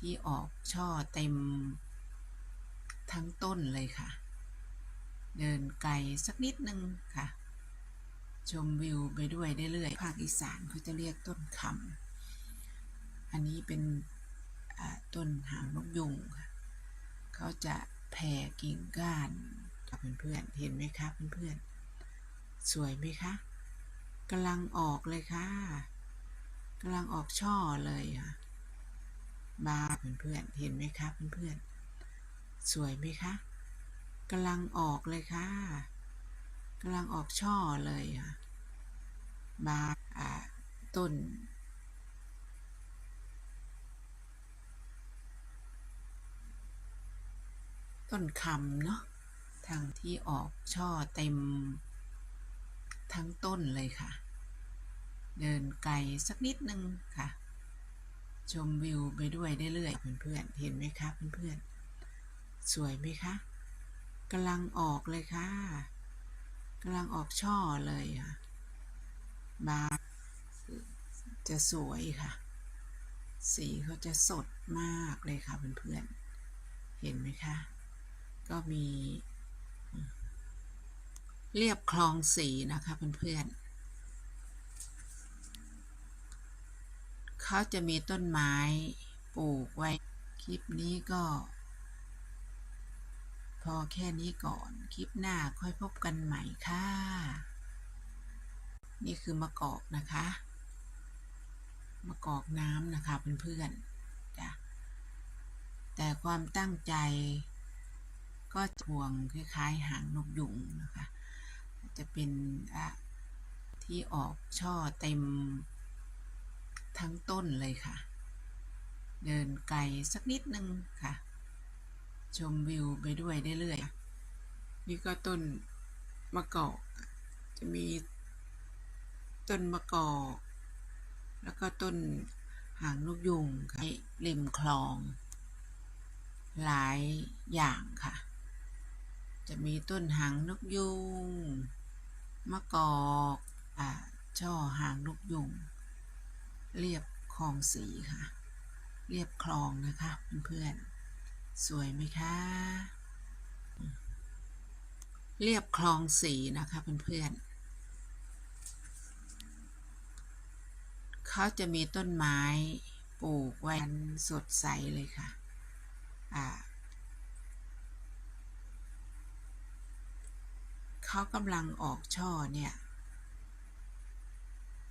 ที่ออกช่อเต็ม ทั้งต้นเลยค่ะ เดินไกลสักนิดนึงค่ะ ชมวิวไปด้วยได้เรื่อยภาคอีสานเขาจะเรียกต้นคำอันนี้เป็นต้นหางนกยุงค่ะเขาจะแผ่กิ่งก้านกับเพื่อนๆเห็นไหมคะเพื่อนๆสวยไหมคะกำลังออกเลยค่ะกำลังออกช่อเลยค่ะ บาเพื่อนๆเห็นไหมคะเพื่อนๆสวยไหมคะกำลังออกเลยค่ะกำลังออกช่อเลยค่ะบาอ่าต้น ต้นคำเนาะทางที่ออกช่อเต็ม ทั้งต้นเลยค่ะ เดินไกลสักนิดนึงค่ะ ชมวิวไปด้วยได้เรื่อยเพื่อนๆเห็นไหมคะเพื่อนๆสวยไหมคะกำลังออกเลยค่ะกำลังออกช่อเลยค่ะบานจะสวยค่ะ สีเขาจะสดมากเลยค่ะเพื่อนๆเห็นไหมคะก็มี เรียบคลองสีนะคะเพื่อนๆ เขาจะมีต้นไม้ปลูกไว้ คลิปนี้ก็ พอแค่นี้ก่อน คลิปหน้าค่อยพบกันใหม่ค่ะ นี่คือมะกอกนะคะ มะกอกน้ำนะคะเพื่อนๆจ้ะแต่ความตั้งใจก็พวงคล้ายๆหางนกยุงนะคะ จะเป็นอะที่ออกช่อเต็ม ทั้งต้นเลยค่ะ เดินไกลสักนิดนึงค่ะ ชมวิวไปด้วยได้เรื่อยนี่ก็ต้นมะกอกจะมีต้นมะกอกแล้วก็ต้นหางนกยุงค่ะริมคลอง หลายอย่างค่ะ จะมีต้นหางนกยุงมะกอกอ่าช่อหางนกยุง เรียบคลองสีค่ะ เรียบคลองนะคะเพื่อนๆ สวยไหมคะ เรียบคลองสีนะคะเพื่อนๆ เขาจะมีต้นไม้ปลูกไว้สดใสเลยค่ะ อ่าเขากำลังออกช่อเนี่ย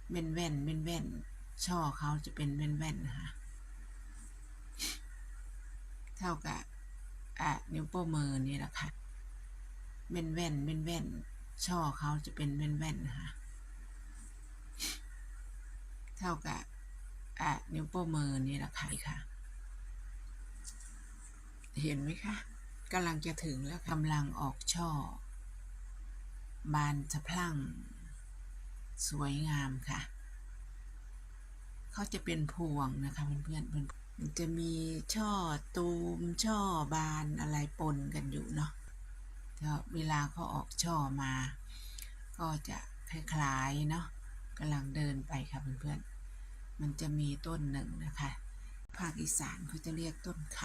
เว่นแว่นเว่นแว่น ช่อเขาจะเป็นแว่นแว่นะคะ เท่ากับอะนิ้วโป้มือนี่แหละค่ะเว่นแว่นเว่นแว่นช่อเขาจะเป็นแว่นแว่นนะคะ เท่ากับอะนิ้วโป้มือนี่แหละค่ะค่ะ เห็นไหมคะกำลังจะถึงแล้วกำลังออกช่อ บานสะพรั่ง สวยงามค่ะ เขาจะเป็นพวงนะคะเพื่อนๆเพื่อนมันจะมีช่อตูมช่อบานอะไรปนกันอยู่เนาะแต่เวลาเขาออกช่อมา ก็จะคล้ายๆเนาะกำลังเดินไปค่ะเพื่อนๆ มันจะมีต้นหนึ่งนะคะ ภาคอีสานเขาจะเรียกต้นค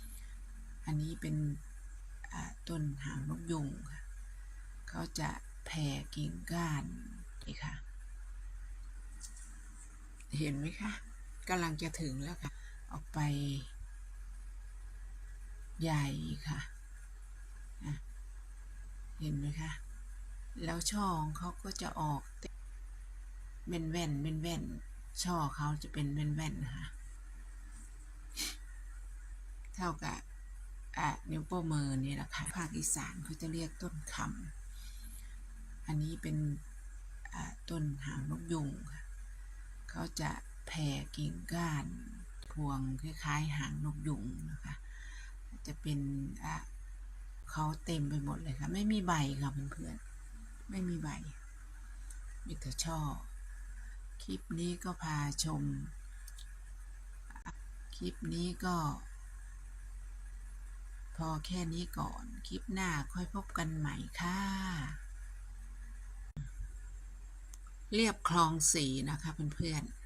ำอันนี้เป็นต้นหางนกยุงค่ะเขาจะแผ่กิ่งก้านนี่ค่ะ เห็นไหมคะกำลังจะถึงแล้วค่ะ ออกไป ใหญ่ค่ะะเห็นไหมคะ แล้วช่องเขาก็จะออกเป็นแว่นเป็นแว่น ช่อเขาจะเป็นแว่นแว่นค่ะ เท่ากับอะนิ้วโป้งมือนี่แหละค่ะ ภาคอีสานเขาจะเรียกต้นคำอันนี้เป็นต้นหางนกยุงค่ะ เขาจะแผ่กิ่งก้านพวงคล้ายๆหางนกยุงนะคะ จะเป็นอะเขาเต็มไปหมดเลยค่ะ ไม่มีใบค่ะเพื่อนๆ ไม่มีใบ มีแต่ช่อ คลิปนี้ก็พาชม คลิปนี้ก็ พอแค่นี้ก่อน คลิปหน้าค่อยพบกันใหม่ค่ะ เรียบคลองสีนะคะเพื่อนๆ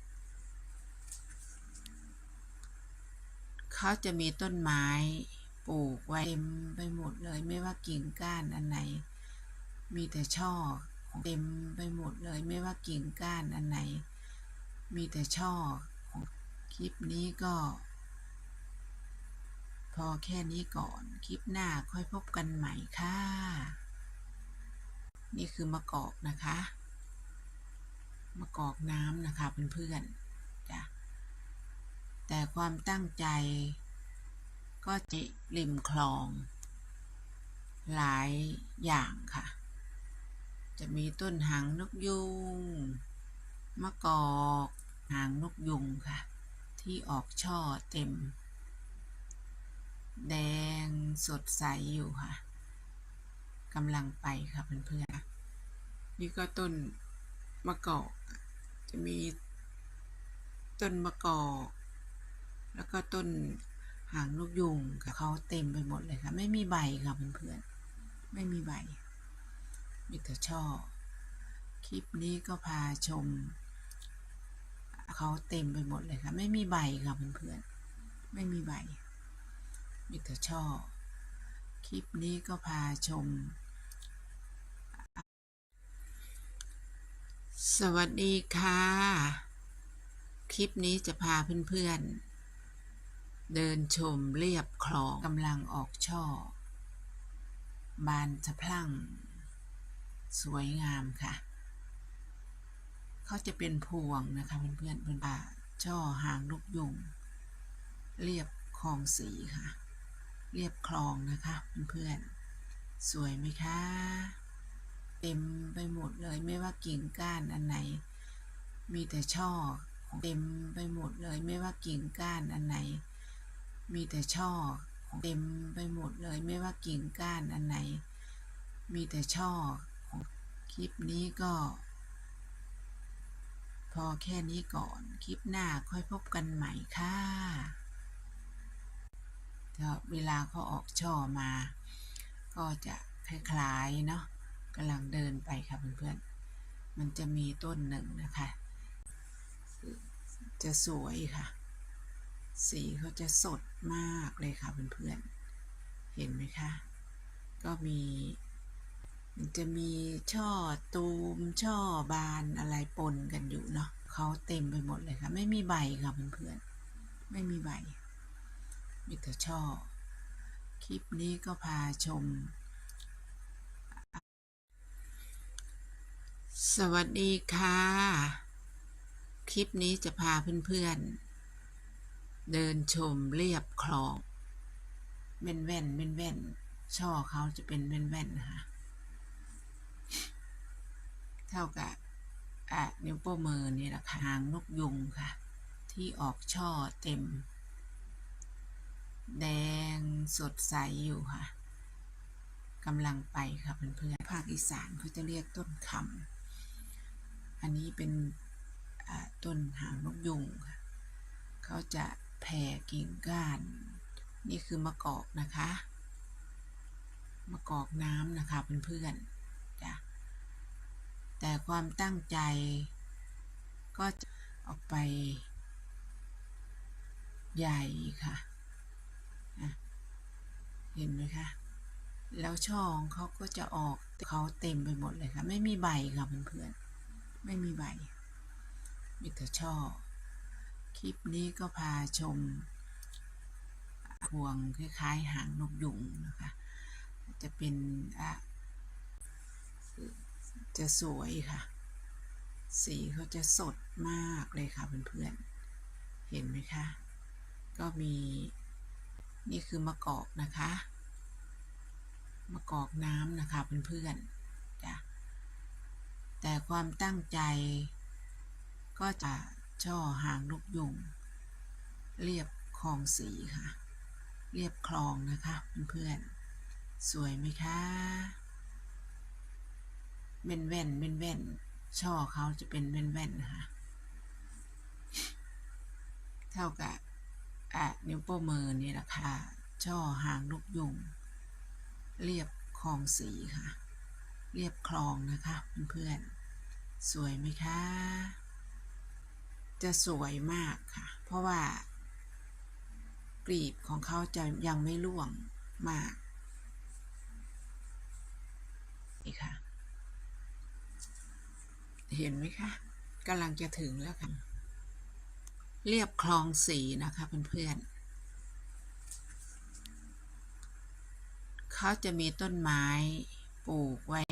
เขาจะมีต้นไม้ปลูกไว้เต็มไปหมดเลย ไม่ว่ากิ่งก้านอันไหน มีแต่ช่อเต็มไปหมดเลย ไม่ว่ากิ่งก้านอันไหน มีแต่ช่อคลิปนี้ก็ พอแค่นี้ก่อน คลิปหน้าค่อยพบกันใหม่ค่ะ นี่คือมะกอกนะคะ มะกอกน้ำนะคะเพื่อนๆจ้ะแต่ความตั้งใจ ก็จิริมคลอง หลายอย่างค่ะ จะมีต้นหางนกยุงมะกอกหางนกยุงค่ะ ที่ออกช่อเต็ม แดงสดใสอยู่ค่ะกำลังไปค่ะเพื่อนๆนี่ก็ต้น มะกอก จะมีต้นมะกอก แล้วก็ต้นหางนกยุงค่ะเขาเต็มไปหมดเลยค่ะ ไม่มีใบค่ะเพื่อนๆ ไม่มีใบ มีแต่ช่อ คลิปนี้ก็พาชม เขาเต็มไปหมดเลยค่ะ ไม่มีใบค่ะเพื่อนๆ ไม่มีใบ มีแต่ช่อ คลิปนี้ก็พาชม สวัสดีค่ะ คลิปนี้จะพาเพื่อนๆ เดินชมเรียบคลองกำลังออกช่อ บานสะพรั่ง สวยงามค่ะ เขาจะเป็นพวงนะคะเพื่อนๆเป็นป่าช่อหางลูกยุง เรียบคลองสีค่ะ เรียบคลองนะคะเพื่อนๆ สวยไหมคะ เต็มไปหมดเลย ไม่ว่ากิ่งก้านอันไหน มีแต่ช่อเต็มไปหมดเลย ไม่ว่ากิ่งก้านอันไหน มีแต่ช่อเต็มไปหมดเลย ไม่ว่ากิ่งก้านอันไหน มีแต่ช่อคลิปนี้ก็ พอแค่นี้ก่อน คลิปหน้าค่อยพบกันใหม่ค่ะเดี๋ยวเวลาเขาออกช่อมา ก็จะคล้ายๆเนาะ กำลังเดินไปค่ะเพื่อนๆ มันจะมีต้นหนึ่งนะคะ จะสวยค่ะ สีเขาจะสดมากเลยค่ะเพื่อนๆ เห็นไหมคะ ก็มี มันจะมีช่อตูมช่อบานอะไรปนกันอยู่เนาะเขาเต็มไปหมดเลยค่ะ ไม่มีใบค่ะเพื่อนๆ ไม่มีใบ มีแต่ช่อ คลิปนี้ก็พาชม สวัสดีค่ะ คลิปนี้จะพาเพื่อนๆ เดินชมเรียบคลองเป็นแว่นเป็นแว่นช่อเขาจะเป็นแว่นแว่นนะคะเท่ากับอะนิ้วโป้งมือนี่แหละค่ะหางนกยุงค่ะ ที่ออกช่อเต็ม แดงสดใสอยู่ค่ะกำลังไปค่ะเพื่อนๆภาคอีสานเขาจะเรียกต้นคำ อันนี้เป็นต้นหางนกยุงค่ะเขาจะแผ่กิ่งก้าน นี่คือมะกอกนะคะ มะกอกน้ำนะคะเพื่อนๆจ้ะแต่ความตั้งใจก็จะออกไปใหญ่ค่ะอะเห็นไหมคะ แล้วช่องเขาก็จะออกเขาเต็มไปหมดเลยค่ะ ไม่มีใบค่ะเพื่อนๆ ไม่มีใบ มีแต่ช่อ คลิปนี้ก็พาชมพวงคล้ายๆ หางนกยุงนะคะ จะเป็นอะจะสวยค่ะ สีเขาจะสดมากเลยค่ะเพื่อนๆ เห็นไหมคะ ก็มีนี่คือมะกอกนะคะ มะกอกน้ำนะคะเพื่อนๆ แต่ความตั้งใจ ก็จะช่อหางนกยุงเรียบคลองสีค่ะ เรียบคลองนะคะ เพื่อนๆ สวยไหมคะเว่นแว่นเว่นแว่นช่อเขาจะเป็นแว่นแว่นนะคะเท่ากับอะนิ้วโป้มือนี่แหละค่ะ ช่อหางนกยุงเรียบคลองสีค่ะ เรียบคลองนะคะเพื่อนๆ สวยไหมคะ จะสวยมากค่ะ เพราะว่า กลีบของเขาจะยังไม่ร่วงมาก นี่ค่ะ เห็นไหมคะกำลังจะถึงแล้วค่ะ เรียบคลองสีนะคะเพื่อนๆเขาจะมีต้นไม้ปลูกไว้